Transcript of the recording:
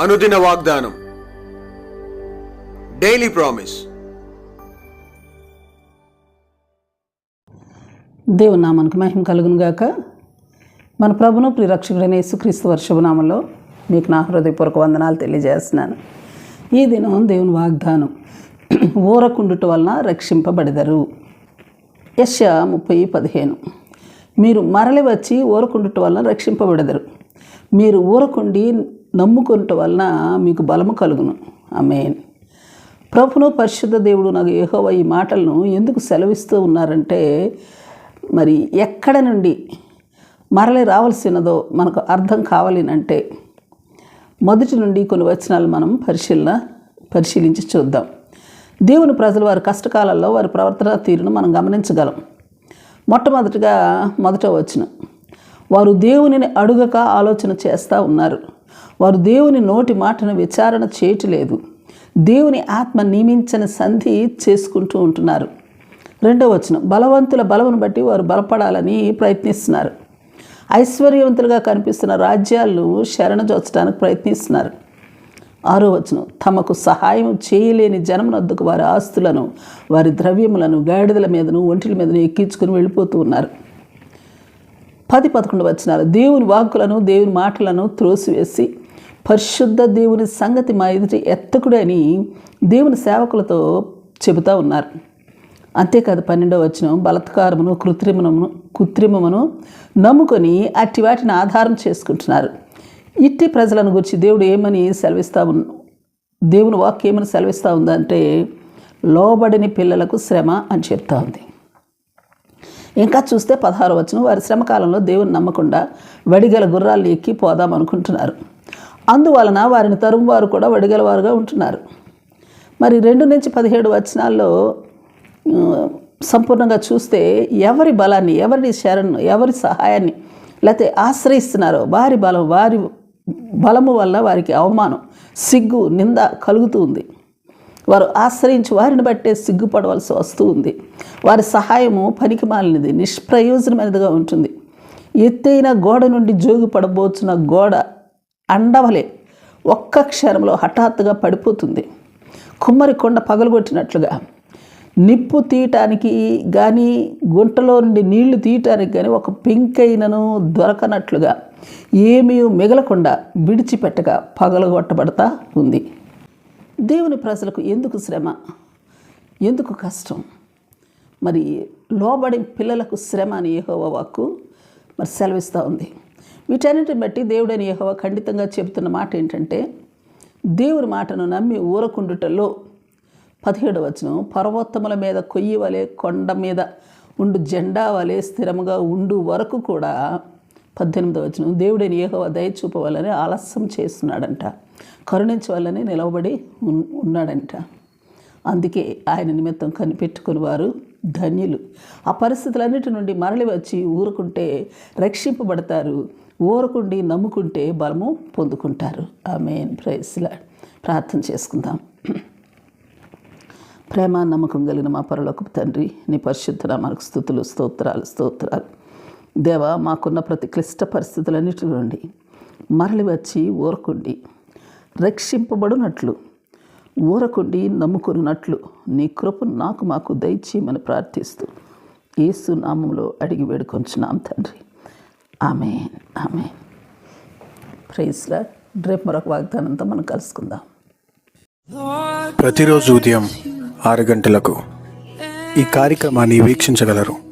అనుదిన వాగ్దానం. Daily promise దేవుని నామానికి మహిమ కలుగును గాక. మన ప్రభును ప్రిరక్షకుడైన యేసుక్రీస్తు వర్షభనామంలో మీకు నా హృదయపూర్వక వందనాలు తెలియజేస్తున్నాను. ఈ దినం దేవుని వాగ్దానం ఊరకుండుట వలన రక్షింపబడదరు. యశ ముప్పై పదిహేను. మీరు మరలి వచ్చి ఊరకుండుట వలన రక్షింపబడదరు. మీరు ఊరకుండి నమ్ముకునుట వలన మీకు బలము కలుగును. ఆమేన్. ప్రభును పరిశుద్ధ దేవుడు నాకు ఏహో ఈ మాటలను ఎందుకు సెలవిస్తూ ఉన్నారంటే మరి ఎక్కడ నుండి మరలి రావాల్సినదో మనకు అర్థం కావాలినంటే మొదటి నుండి కొన్ని వచనాలు మనం పరిశీలన పరిశీలించి చూద్దాం. దేవుని ప్రజలు వారి కష్టకాలంలో వారి ప్రవర్తన తీరును మనం గమనించగలం. మొట్టమొదటిగా మొదట వచ్చిన వారు దేవునిని అడుగక ఆలోచన చేస్తూ ఉన్నారు. వారు దేవుని నోటి మాటను విచారణ చేయట్లేదు. దేవుని ఆత్మ నియమించని సంధి చేసుకుంటూ ఉంటున్నారు. రెండవ వచనం బలవంతుల బలమును బట్టి వారు బలపడాలని ప్రయత్నిస్తున్నారు. ఐశ్వర్యవంతులుగా కనిపిస్తున్న రాజ్యాలను శరణజోచడానికి ప్రయత్నిస్తున్నారు. ఆరో వచనం తమకు సహాయం చేయలేని జనమునద్దుకు వారి ఆస్తులను వారి ద్రవ్యములను గాడిదల మీదను ఒంటిల మీదను ఎక్కించుకుని వెళ్ళిపోతూ ఉన్నారు. పది పదకొండు వచనాలు. దేవుని వాక్కులను దేవుని మాటలను త్రోసివేసి పరిశుద్ధ దేవుని సంగతి మా ఎదుటి ఎత్తకుడని దేవుని సేవకులతో చెబుతూ ఉన్నారు. అంతేకాదు పన్నెండవ వచనం బలత్కారమును కృత్రిమమును కృత్రిమమును నమ్ముకొని అట్టి వాటిని ఆధారం చేసుకుంటున్నారు. ఇట్టి ప్రజలను గురించి దేవుడు ఏమని సెలవిస్తా ఉన్న దేవుని వాక్యం ఏమని సెలవిస్తూ ఉందంటే లోబడిని పిల్లలకు శ్రమ అని చెప్తా ఉంది. ఇంకా చూస్తే పదహారు వచ్చిన వారి శ్రమకాలంలో దేవుని నమ్మకుండా వడిగల గుర్రాలు ఎక్కి పోదాం అనుకుంటున్నారు. అందువలన వారిని తరుము వారు కూడా వడిగల వారుగా ఉంటున్నారు. మరి రెండు నుంచి పదిహేడు వచనాల్లో సంపూర్ణంగా చూస్తే ఎవరి బలాన్ని ఎవరి శరణ్ ఎవరి సహాయాన్ని లేకపోతే ఆశ్రయిస్తున్నారో వారి బలం వారి బలము వల్ల వారికి అవమానం సిగ్గు నింద కలుగుతూ ఉంది. వారు ఆశ్రయించి వారిని బట్టే సిగ్గుపడవలసి వస్తూ ఉంది. వారి సహాయము పనికి మాలినది నిష్ప్రయోజనమైనదిగా ఉంటుంది. ఎత్తైన గోడ నుండి జోగు పడబోచున్న గోడ అండవలే ఒక్క క్షణంలో హఠాత్తుగా పడిపోతుంది. కుమ్మరి కొండ పగలగొట్టినట్లుగా. నిప్పు తీయటానికి కానీ గుంటలో నుండి నీళ్ళు తీయటానికి కానీ ఒక పెంకైనను దొరకనట్లుగా ఏమీ మిగలకుండా విడిచిపెట్టగా పగలగొట్టబడతా ఉంది. దేవుని ప్రజలకు ఎందుకు శ్రమ? ఎందుకు కష్టం? మరి లోబడి పిల్లలకు శ్రమ అని యెహోవా వాక్కు మరి సెలవిస్తూ ఉంది. వీటన్నిటిని బట్టి దేవుడని యెహోవా ఖండితంగా చెబుతున్న మాట ఏంటంటే దేవుని మాటను నమ్మి ఊరకుండుటలో పదిహేడు వచనం పర్వతముల మీద కొయ్యి వలె కొండ మీద ఉండు జెండా వలె స్థిరముగా ఉండు వరకు కూడా పద్దెనిమిది వచనం దేవుడిని ఏహోవ దయ చూపవాలని ఆలస్యం చేస్తున్నాడంట. కరుణించవాలని నిలవబడి ఉన్నాడంట. అందుకే ఆయన నిమిత్తం కనిపెట్టుకుని వారు ధన్యులు. ఆ పరిస్థితులన్నిటి నుండి మరలి వచ్చి ఊరుకుంటే రక్షింపబడతారు. ఊరుకుండి నమ్ముకుంటే బలము పొందుకుంటారు. ఆ మెయిన్ ప్రైస్లా ప్రార్థన చేసుకుందాం. ప్రేమ నమ్మకం కలిగిన మా పరలోకపు తండ్రి నీ పరిశుద్ధ మనకు స్థుతులు స్తోత్రాలు స్తోత్రాలు. దేవా మాకున్న ప్రతి క్లిష్ట పరిస్థితులన్నిటి నుండి మరలి వచ్చి ఊరకుండి రక్షింపబడినట్లు ఊరకుండి నమ్ముకున్నట్లు నీ కృప నాకు మాకు దయచేయమని ప్రార్థిస్తూ యేసు నామంలో అడిగి వేడుకొంచున్నాం తండ్రి. ఆమె ఆమె ప్రైస్లా రేపు మరొక వాగ్దానంతో మనం కలుసుకుందాం. ప్రతిరోజు ఉదయం ఆరు గంటలకు ఈ కార్యక్రమాన్ని వీక్షించగలరు.